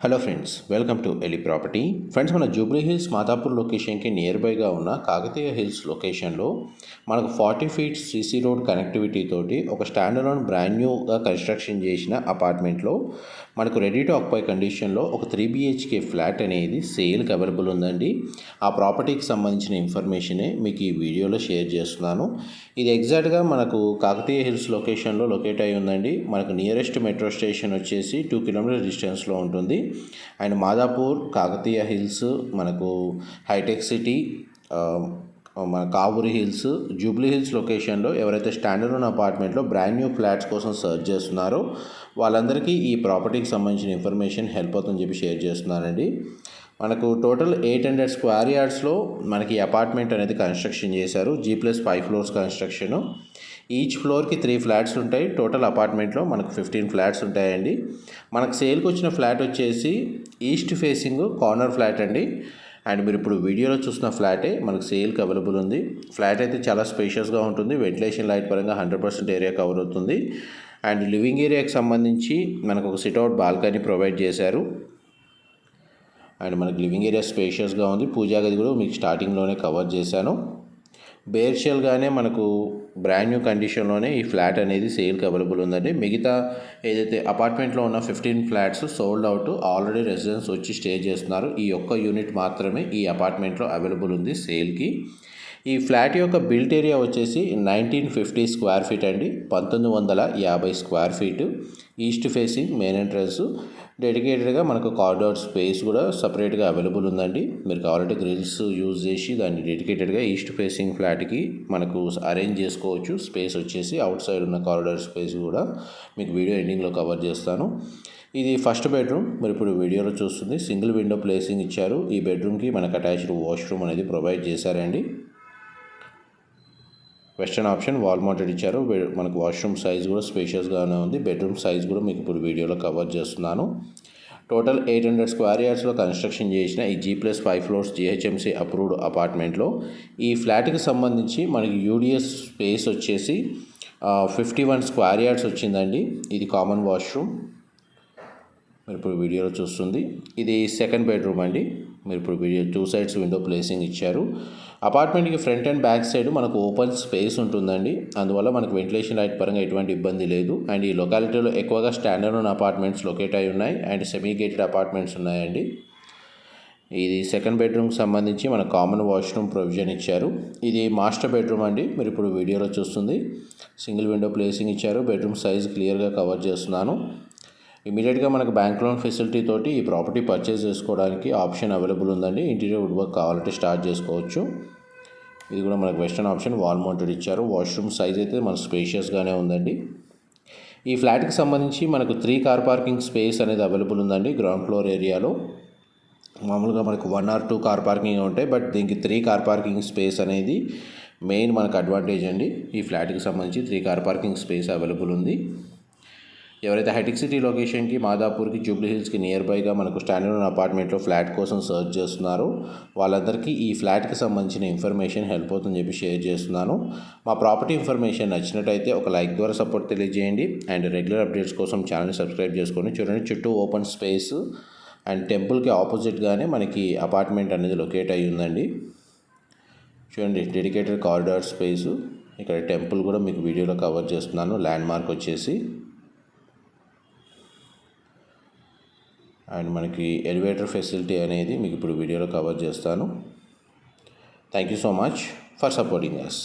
Hello friends welcome to ఎలి property friends మన జూబ్లీ హిల్స్ మాతాపూర్ లొకేషన్కి నియర్ బైగా ఉన్న కాకతీయ హిల్స్ లొకేషన్లో మనకు forty feet CC road connectivity తోటి ఒక స్టాండర్డ్ బ్రాండ్ న్యూగా కన్స్ట్రక్షన్ చేసిన అపార్ట్మెంట్లో మనకు రెడీ టు ఆక్పై కండిషన్లో ఒక త్రీ బిహెచ్కే ఫ్లాట్ అనేది సేల్కి అవైలబుల్ ఉందండి. ఆ ప్రాపర్టీకి సంబంధించిన ఇన్ఫర్మేషనే మీకు ఈ వీడియోలో షేర్ చేస్తున్నాను. ఇది ఎగ్జాక్ట్గా మనకు కాకతీయ హిల్స్ లొకేషన్లో లొకేట్ అయి ఉందండి. మనకు నియరెస్ట్ మెట్రో స్టేషన్ వచ్చేసి టూ కిలోమీటర్ డిస్టెన్స్లో ఉంటుంది. అండ్ మాదాపూర్ కాకతీయ హిల్స్ మనకు హైటెక్ సిటీ మన కావూరి హిల్స్ జూబ్లీ హిల్స్ లొకేషన్లో ఎవరైతే స్టాండర్డ్ ఉన్న అపార్ట్మెంట్లో బ్రాండ్ న్యూ ఫ్లాట్స్ కోసం సర్చ్ చేస్తున్నారో వాళ్ళందరికీ ఈ ప్రాపర్టీకి సంబంధించిన ఇన్ఫర్మేషన్ హెల్ప్ అవుతుందని చెప్పి షేర్ చేస్తున్నానండి. మనకు టోటల్ ఎయిట్ హండ్రెడ్ స్క్వేర్ యార్డ్స్లో మనకి అపార్ట్మెంట్ అనేది కన్స్ట్రక్షన్ చేశారు. G plus five floors construction each ఫ్లోర్కి త్రీ ఫ్లాట్స్ ఉంటాయి. టోటల్ అపార్ట్మెంట్లో మనకు ఫిఫ్టీన్ ఫ్లాట్స్ ఉంటాయండి. మనకు సేల్కి వచ్చిన ఫ్లాట్ వచ్చేసి ఈస్ట్ ఫేసింగ్ కార్నర్ ఫ్లాట్ అండి. అండ్ మీరు ఇప్పుడు వీడియోలో చూసిన ఫ్లాటే మనకు సేల్కి అవైలబుల్ ఉంది. ఫ్లాట్ అయితే చాలా స్పేషియస్గా ఉంటుంది. వెంటిలేషన్ లైట్ పరంగా హండ్రెడ్ పర్సెంట్ ఏరియా కవర్ అవుతుంది. అండ్ లివింగ్ ఏరియాకి సంబంధించి మనకు ఒక సిట్అవుట్ బాల్కనీ ప్రొవైడ్ చేశారు. అండ్ మనకి లివింగ్ ఏరియా స్పేషియస్గా ఉంది. పూజా గది కూడా మీకు స్టార్టింగ్లోనే కవర్ చేశాను. బేర్షియల్గానే మనకు బ్రాండ్ న్యూ కండిషన్లోనే ఈ ఫ్లాట్ అనేది సేల్కి అవైలబుల్ ఉందండి. మిగతా ఏదైతే అపార్ట్మెంట్లో ఉన్న fifteen flats sold out already residents వచ్చి స్టే చేస్తున్నారు. ఈ ఒక్క యూనిట్ మాత్రమే ఈ అపార్ట్మెంట్లో అవైలబుల్ ఉంది సేల్కి. ఈ ఫ్లాట్ యొక్క బిల్ట్ ఏరియా వచ్చేసి నైన్టీన్ ఫిఫ్టీ స్క్వేర్ ఫీట్ అండి పంతొమ్మిది వందల యాభై square feet. East facing main entrance. డెడికేటెడ్గా మనకు కార్డోర్ స్పేస్ కూడా సపరేట్గా అవైలబుల్ ఉందండి. మీరు కావాలంటే గ్రిల్స్ యూజ్ చేసి దాన్ని డెడికేటెడ్గా ఈస్ట్ ఫేసింగ్ ఫ్లాట్కి మనకు అరేంజ్ చేసుకోవచ్చు. స్పేస్ వచ్చేసి అవుట్ సైడ్ ఉన్న కారిడార్ స్పేస్ కూడా మీకు వీడియో ఎండింగ్లో కవర్ చేస్తాను. ఇది ఫస్ట్ బెడ్రూమ్. మీరు ఇప్పుడు వీడియోలో చూస్తుంది. సింగిల్ విండో ప్లేసింగ్ ఇచ్చారు. ఈ బెడ్రూమ్కి మనకు అటాచ్డ్ వాష్రూమ్ అనేది ప్రొవైడ్ చేశారండి. వెస్టర్న్ ఆప్షన్ వాల్ మౌంటెడ్ ఇచ్చారు మనకు వాష్రూమ్ సైజ్ కూడా స్పేషియస్గానే ఉంది. బెడ్రూమ్ సైజ్ కూడా మీకు ఇప్పుడు వీడియోలో కవర్ చేస్తున్నాను. టోటల్ ఎయిట్ హండ్రెడ్ స్క్వేర్ యార్డ్స్లో కన్స్ట్రక్షన్ చేసిన ఈ G plus five floors GHMC approved అపార్ట్మెంట్లో ఈ ఫ్లాట్కి సంబంధించి మనకి యూడిఎస్ స్పేస్ వచ్చేసి ఫిఫ్టీ వన్ స్క్వేర్ యార్డ్స్ వచ్చిందండి. ఇది కామన్ వాష్రూమ్ మీరు ఇప్పుడు వీడియోలో చూస్తుంది. ఇది సెకండ్ బెడ్రూమ్ అండి. మీరు ఇప్పుడు video two sides window placing ఇచ్చారు. అపార్ట్మెంట్కి ఫ్రంట్ అండ్ బ్యాక్ సైడ్ మనకు ఓపెన్ స్పేస్ ఉంటుందండి. అందువల్ల మనకు వెంటిలేషన్ లైట్ పరంగా ఎటువంటి ఇబ్బంది లేదు. అండ్ ఈ లొకాలిటీలో ఎక్కువగా స్టాండర్డ్ ఉన్న అపార్ట్మెంట్స్ లొకేట్ అయి ఉన్నాయి. అండ్ సెమీ గేటెడ్ అపార్ట్మెంట్స్ ఉన్నాయండి. ఇది సెకండ్ బెడ్రూమ్కి సంబంధించి మన కామన్ వాష్రూమ్ ప్రొవిజన్ ఇచ్చారు. ఇది మాస్టర్ బెడ్రూమ్ అండి. మీరు ఇప్పుడు వీడియోలో చూస్తుంది. సింగిల్ విండో ప్లేసింగ్ ఇచ్చారు. బెడ్రూమ్ సైజ్ క్లియర్గా కవర్ చేస్తున్నాను. ఇమీడియట్గా మనకు బ్యాంక్ లోన్ ఫెసిలిటీ తోటి ఈ ప్రాపర్టీ పర్చేస్ చేసుకోవడానికి ఆప్షన్ అవైలబుల్ ఉందండి. ఇంటీరియర్ వుడ్ వర్క్ కావాలంటే స్టార్ట్ చేసుకోవచ్చు. ఇది కూడా మనకు వెస్టర్న్ ఆప్షన్. వాల్ మౌంటెడ్ ఇచ్చారు. వాష్రూమ్ సైజ్ అయితే మనకు స్పేషియస్గానే ఉందండి. ఈ ఫ్లాట్కి సంబంధించి మనకు త్రీ కార్ పార్కింగ్ స్పేస్ అనేది అవైలబుల్ ఉందండి గ్రౌండ్ ఫ్లోర్ ఏరియాలో. మామూలుగా మనకు one or two car parking ఉంటాయి. బట్ దీనికి త్రీ కార్ పార్కింగ్ స్పేస్ అనేది మెయిన్ మనకు అడ్వాంటేజ్ అండి. ఈ ఫ్లాట్కి సంబంధించి three car parking space available ఉంది. ఎవరైతే హైటెక్ సిటీ లొకేషన్కి మాదాపూర్కి జూబ్లీ హిల్స్కి నియర్ బైగా మనకు స్టాండర్డ్ అపార్ట్మెంట్లో ఫ్లాట్ కోసం సర్చ్ చేస్తున్నారో. వాళ్ళందరికీ ఈ ఫ్లాట్కి సంబంధించిన ఇన్ఫర్మేషన్ హెల్ప్ అవుతుందని చెప్పి షేర్ చేస్తున్నాను. మా ప్రాపర్టీ ఇన్ఫర్మేషన్ నచ్చినట్టయితే ఒక లైక్ ద్వారా సపోర్ట్ తెలియజేయండి. అండ్ రెగ్యులర్ అప్డేట్స్ కోసం ఛానల్ సబ్స్క్రైబ్ చేసుకొని చూడండి. చుట్టూ ఓపెన్ స్పేస్ అండ్ టెంపుల్కి ఆపోజిట్గానే మనకి అపార్ట్మెంట్ అనేది లొకేట్ అయ్యి ఉందండి. చూడండి డెడికేటెడ్ కారిడార్ స్పేసు. ఇక్కడ టెంపుల్ కూడా మీకు వీడియోలో కవర్ చేస్తున్నాను. ల్యాండ్ మార్క్ వచ్చేసి అండ్ మనకి ఎలివేటర్ ఫెసిలిటీ అనేది మీకు ఇప్పుడు వీడియోలో కవర్ చేస్తాను. Thank you so much for supporting us